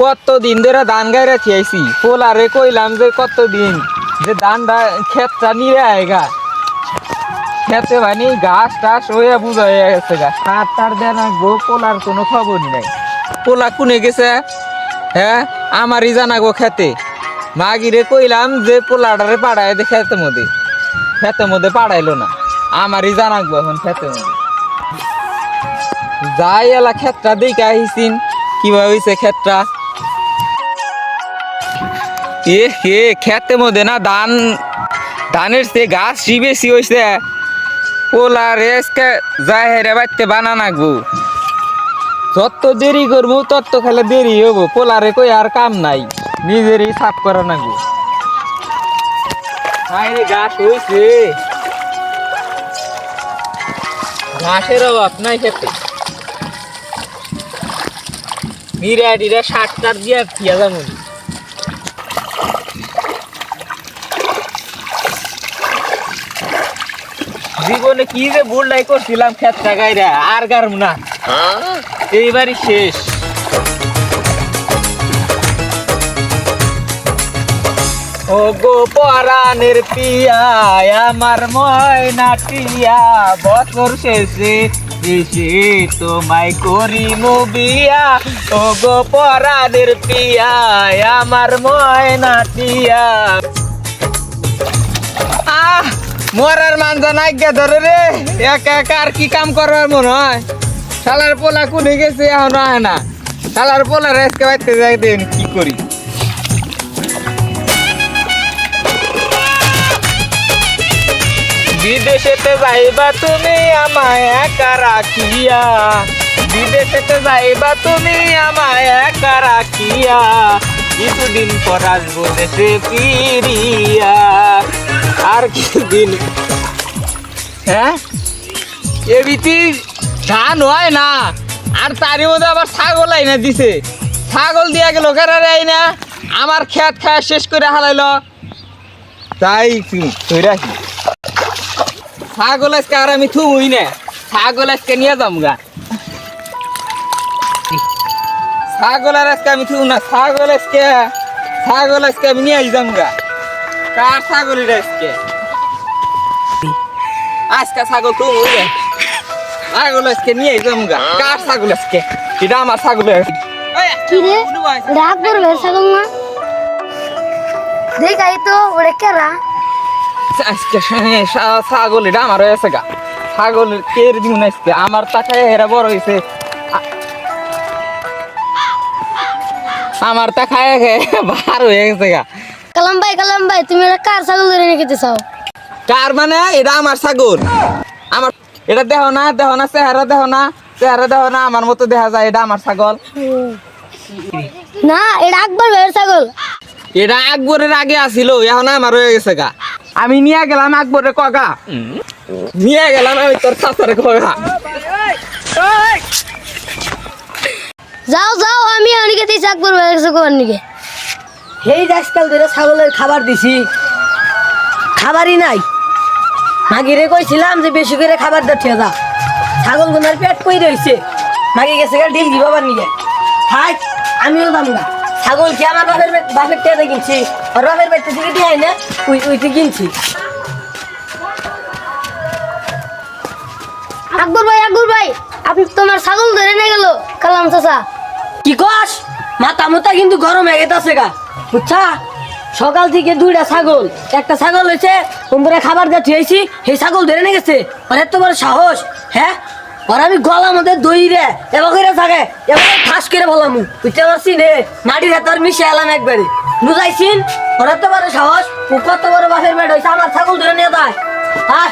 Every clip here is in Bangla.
কত দিন ধরে ধান গাইরা খেয়েছি পোলারে কইলাম যে কত দিন যে ধান ক্ষেতটা নিয়ে আয়গা খেতে মানে ঘাস টাস হয়ে বুঝা হয়ে গেছে গা। সার টার দেন গো, পোলার কোনো খবর নাই। পোলা কোনে গেছে? হ্যাঁ আমারই জানাগো খেতে মাগিরে কইলাম যে পোলাটারে পাড়ায় দে খেতে মধ্যে। খেতে মধ্যে পাড়াইলো না। আমারই জানাগো এখন খেতে মধ্যে। যাই এলা ক্ষেতটা দেখে আহিছিন কীভাবে হয়েছে ক্ষেতটা? এ হে খেতে মধ্যে না, ধান, ধানের সে গাছ বেশি হয়েছে পোলা রেসকে যাই হেরে বাড়তে বানা নাগবো যত দেরি করব, তত খেলে দেরি হব পোলারে কই আর কাম নাই, নিজেরই সাফ করা নাগবো গাছ হয়েছে ঘাসের অভাব নাই খেতে। নিরা টিরা শাক টাক দিয়া থিয়া যাব জীবনে কি যে ভুলটাই করছিলাম ক্ষেতটা গাইরা আর গারম না। এইবারই শেষ। ও গো পরাণের পিয়া আমার ময়না টিয়া, বছর শেষে এসে তোমায় করি বিয়া। ও গো পরাণের পিয়া আমার ময়না টিয়া। আহ! মরার মানজা নাই গে ধরে রে। একা একা আর কি কাম করবার মনে হয়? শালার পোলা কুনে গেছে এখন হয় না। শালার পোলা রেসকে বাইতে যাই দেন, কি করি? বিদেশেতে যাইবা তুমি আমায় একা রাখিয়া। বিদেশেতে যাইবা তুমি আমায় একা রাখিয়া। কিছুদিন পর আসব দেশে ফিরিয়া। আর কিছুদিন হ্যাঁ? এবিটি ধান হয় না আর তারই মধ্যে আবার ছাগল আইনা দিছে। ছাগল দিয়া গেল কেরারে আইনা আমার খেত খায় শেষ করে হালাইল। তাই তুই রাখি ছাগল আজকে আর আমি থুমুই না ছাগল আজকে নিয়ে যাম গা। ছাগল আর আজকে আমি থুম না ছাগল আজকে ছাগল আজকে আমি নিয়ে যাম গা। কার ছাগল আজকে? আজকে ছাগল তুমি রে ছাগল আজকে নিয়ে যাম গা। কার ছাগল আজকে? এটা আমার ছাগল কি রে? রাগ করবে ছাগল না? দেখ আই তো ওরে কেরা? আজকে ছাগল এটা আমার হয়েছে গা। ছাগল কে দিন আজকে? আমার টাকায় হেরা বড় হয়েছে আমার টাকায় বার হয়ে গেছে গা। কালাম ভাই কালাম ভাই তুমি ওরা কার ছাগল ধরে নিয়ে খেতে চাও? কার মানে? এটা আমার ছাগল। আমার এটা দেহ না দেহ না চেহারা দেহ না চেহারা দেহ না আমার মতো দেখা যায় এটা আমার ছাগল। না এটা আকবর ভাইয়ের ছাগল। এটা আকবরের আগে আসিল এখন আমার হয়ে গেছে গা। আমি নিয়ে গেলাম আকবরের কগা। নিয়ে গেলাম আমি তোর চাচার কগা। যাও যাও আমি অনেকে দিয়েছি আকবর ভাইয়ের ছাগল নিকে সেই আজকাল ধরে ছাগলের খাবার দিছি খাবারই নাই। মাগিরে কইছিলাম যে বেশি করে খাবার দিয়ে যা ছাগল গুনার পেট কই রয়েছে মাগি গেছে ডিল বাবার নিয়ে। থাক আমিও দাম না ছাগল কি আমার বাপের বাপের টেতে কিনছি? আর বাপের বাড়িতে থেকে দিয়ে না ওই ওইতে কিনছি। আকবর ভাই আকবর ভাই আপনি তোমার ছাগল ধরে নিয়ে গেল কালাম চাচা। কি কস? মাথা মুতা কিন্তু গরম হয়ে গেছে গা। বুঝছা? সকাল থেকে দুইটা ছাগল। একটা ছাগল হয়েছে তোমরা খাবার দিয়ে থুয়েছি সেই ছাগল ধরে নিয়ে গেছে। আর এত বড় সাহস হ্যাঁ? আর আমি গলা মধ্যে দই রে, এবার করে থাকে, এবার ঠাস করে বললাম বুঝতে পারছি নে? মাটির হাতে আর মিশে এলাম একবারে। বুঝাইছিন ওর এত বড় সাহস, ও কত বড় বাসের বেড হয়েছে আমার ছাগল ধরে নিয়ে যায়। হ্যাঁ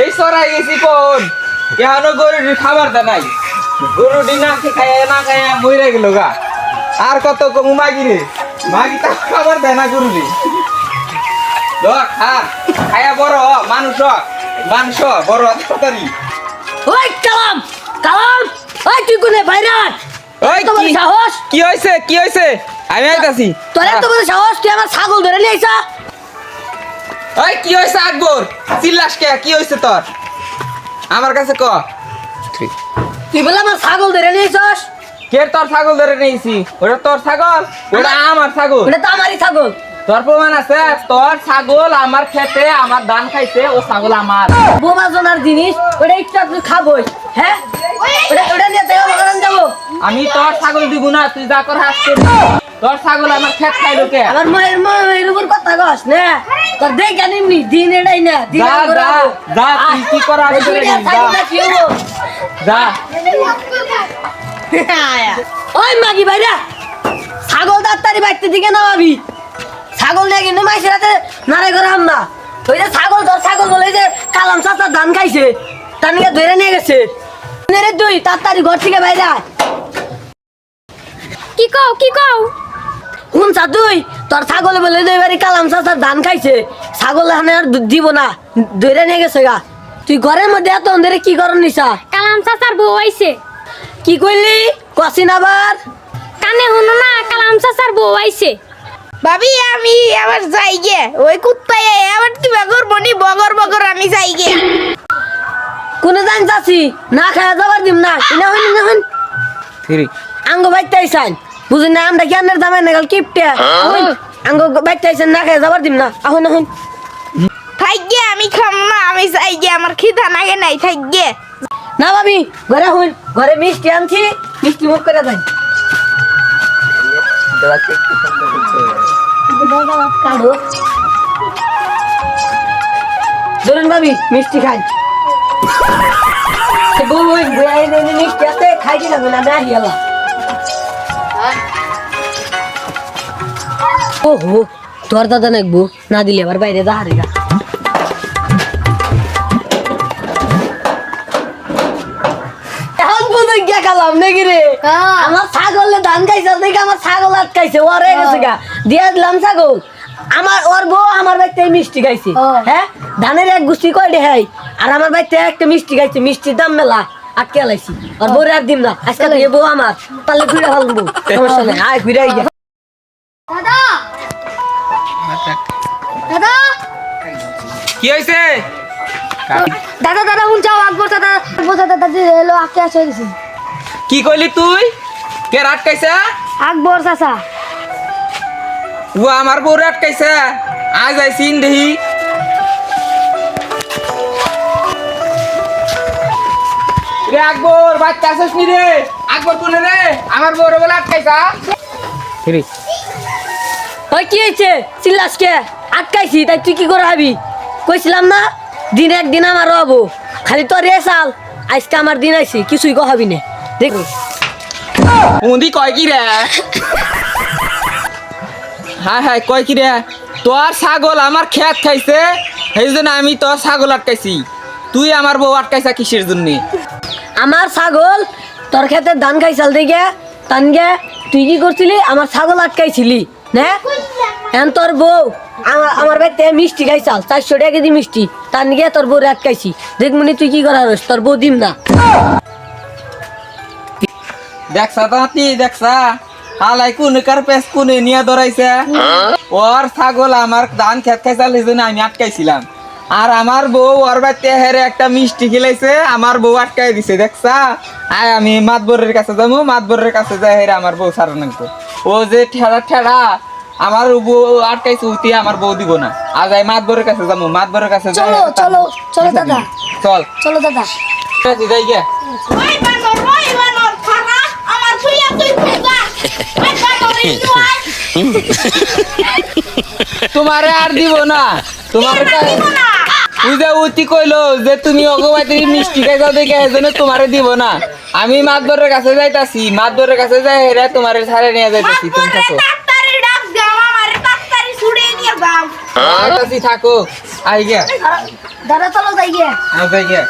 এই সরাই গেছি কোন? এখনও গরুটির খাবার দা নাই। গরুটি না খায় না খায় মরে গেল গা। আর কত কমু মাগি রে? মাগি তা খাবার দেয় না গরুটি। দেখ খা খায়া বড় মানুষ মাংস বড় তাড়াতাড়ি। ওই কালাম কালাম ওই তুই কোনে ওই সাহস? কি হয়েছে কি হয়েছে আমি আইতাছি। তোর এত বড় সাহস তুই আমার ছাগল ধরে নিয়ে আইসা। ওই কি হয়েছে আকবর? চিল্লাস কে? কি হয়েছে তোর? আমার কাছে ক। তুই বলে আমার ছাগল ধরে নিয়েছস? কে তোর ছাগল ধরে নিয়েছি? ওটা তোর ছাগল? ওটা আমার ছাগল। ওটা তো আমারই ছাগল। তোর প্রমাণ আছে তোর ছাগল আমার খেতে আমার খাইছে ও ছাগল আমার। বোমা জোনার জিনিস ওটা একটু খাবোই হ্যাঁ? ওটা ওটা নিয়ে যাব বাগান যাব। আমি তোর ছাগল দিব না তুই যা কর হাস তোর ছাগল আমার খেত খাইলো কে? আমার মায়ের মায়ের উপর কথা কস না। তোর দেখ জানি এমনি দিন এটাই না দিন যা, যা, যা, তুই কি করা যা। যা। ওই মাগি ভাইরা ছাগল ডাক্তারি বাইতে দিকে নামাবি। ছাগল নিয়ে কিন্তু মাইসের হাতে নারে করে না ওই যে ছাগল তোর ছাগল বলে যে কালাম চাষা ধান খাইছে তার নিয়ে ধরে নিয়ে গেছে। তুই তাড়াতাড়ি ঘর থেকে বাইরে। কি কও কি কও? শুনছা তুই তোর ছাগল বলে যে এবারে কালাম চাষার ধান খাইছে ছাগল এখানে আর দুধ দিব না ধরে নিয়ে গেছে গা। তুই ঘরের মধ্যে এত অন্ধেরে কি করন নিসা কালাম চাচার বউ আইছে। কি কইলি? কসিন আবার? কানে শুনো না কালাম চাচার বউ আইছে। ভাবি আমি আবার যাই গে। ওই কুত্তায় আবার কিবা করব? নি বগর বগর আমি যাই গে। কোনে জান যাচ্ছি না খাওয়া যাবার দিম না। ইনা হইন ইনা হইন। ফিরি আঙ্গ বাইতে আইসান বুঝুন না আমরা জ্ঞানের দামে না গেল কিপটে? আহুন আঙ্গ বাইতে আইসান না খাওয়া যাবার দিম না। আহুন আহুন থাক গে আমি খাম না আমি যাই গে আমার খিদা নাগে নাই থাক গে। না ভাবি ঘরে হুন ঘরে মিষ্টি আনছি মিষ্টি মুখ করে দেন। কাঢ়ো ধরুন ভাবি মিষ্টি খাই। মিষ্টি আছে খাই দিলাম না আমি আহি ওহো তোর দাদা নাকবো না দিলে আবার বাইরে যা হারিগা এখন গিয়া খালাম নাকি রে? হ্যাঁ। আমার ধান খাইছে দেখে আমার ছাগল আটকাইছে ওরে গেছে গা। দিয়ে দিলাম ছাগল। আমার ওর বউ আমার বাড়িতে মিষ্টি খাইছে হ্যাঁ। হ্যাঁ? ধানের এক গুষ্টি কয় দেখাই আর আমার বাড়িতে একটা মিষ্টি খাইছে মিষ্টির দাম মেলা। আটকে লাইছি আর বউ আর দিম না। আজকে দিয়ে বউ আমার। তাহলে ঘুরে ফেলব। সমস্যা নেই। আয় ঘুরে গিয়া দাদা! দাদা! কি হয়েছে দাদা দাদা শুন যাও আকবর দাদা আকবর দাদা দাদি এলো আকে আসে গেছে। কি কইলি তুই? কে আটকাইছে? আকবর চাচা। ও আমার বউ আটকাইছে। আজ আইসি দেহি রে আকবর বাচ্চা আসিস নি রে? আকবর কোনে রে? আমার বউরে বলে আটকাইছা। ফিরি ওই কি হয়েছে চিল্লাস কে? আটকাইছি তাই তুই কি করে হবি কইছিলাম না দিন একদিন আমার হব খালি তোর রে চাল আজকে আমার দিন আইছি কিছুই কহাবি না। দেখ। উন্দি কয় কি রে? হায় হায়, কয় কি রে? তোর ছাগল আমার খেত খাইছে, সেই জন্য আমি তোর ছাগল আটকাইছি। তুই আমার বউ আটকাইছা কিসের জন্য? আমার ছাগল তোর খেতে ধান খাইছাল দেখে তান গে তুই কি করছিলি? আমার ছাগল আটকাইছিলি এখন তোর বউ আমার আমার বাড়িতে মিষ্টি খাইছাল, চারশো টাকা কেজি মিষ্টি। তার নিগে তোর বউ আটকাইছি। দেখমনি তুই কি করার তোর বউ দিম না দেখছা তাঁতি দেখছা। আলাই কোন কার পেস কোনে নিয়ে ধরাইছে? ওর ছাগল আমার ধান খেত খাইছাল সেই আমি আটকাইছিলাম। আর আমার বউ ওর বাড়িতে হেরে একটা মিষ্টি খেলাইছে আমার বউ আটকাই দিছে দেখছা? আয় আমি মাতবরের কাছে যাব মাতবরের কাছে যাই হেরে আমার বউ সারা নাকবো ও যে ঠেড়া ঠেড়া আমার বউ আটকাইছে উঠি আমার বউ দিব না। আজ আই মাতবরের কাছে যাব মাতবরের কাছে যাই চলো, চলো, চলো দাদা। চল। চলো দাদা। যাই গিয়া ওই বানর ওই বানর খারা আমার ছুইয়া তুই ফেজা ওই বানর এই নয় তোমারে আর দিব না। তোমার না? পূজা উতি কইলো যে তুমি অগবাতি মিষ্টি খাইছো দেখে এজন্য তোমারে দিব না। আমি মাতবরের কাছে যাইতাছি মাতবরের কাছে যাই হেরে তোমারে ছাড়ে নিয়ে যাইতাছি তুমি থাকো। ডাক্তারি ডাক দাও আমারে ডাক্তারি ছুড়ে নিয়ে যাও যাইতাছি থাকো। আই গিয়া। দাদা চলো যাই গিয়ে। যাই গিয়া।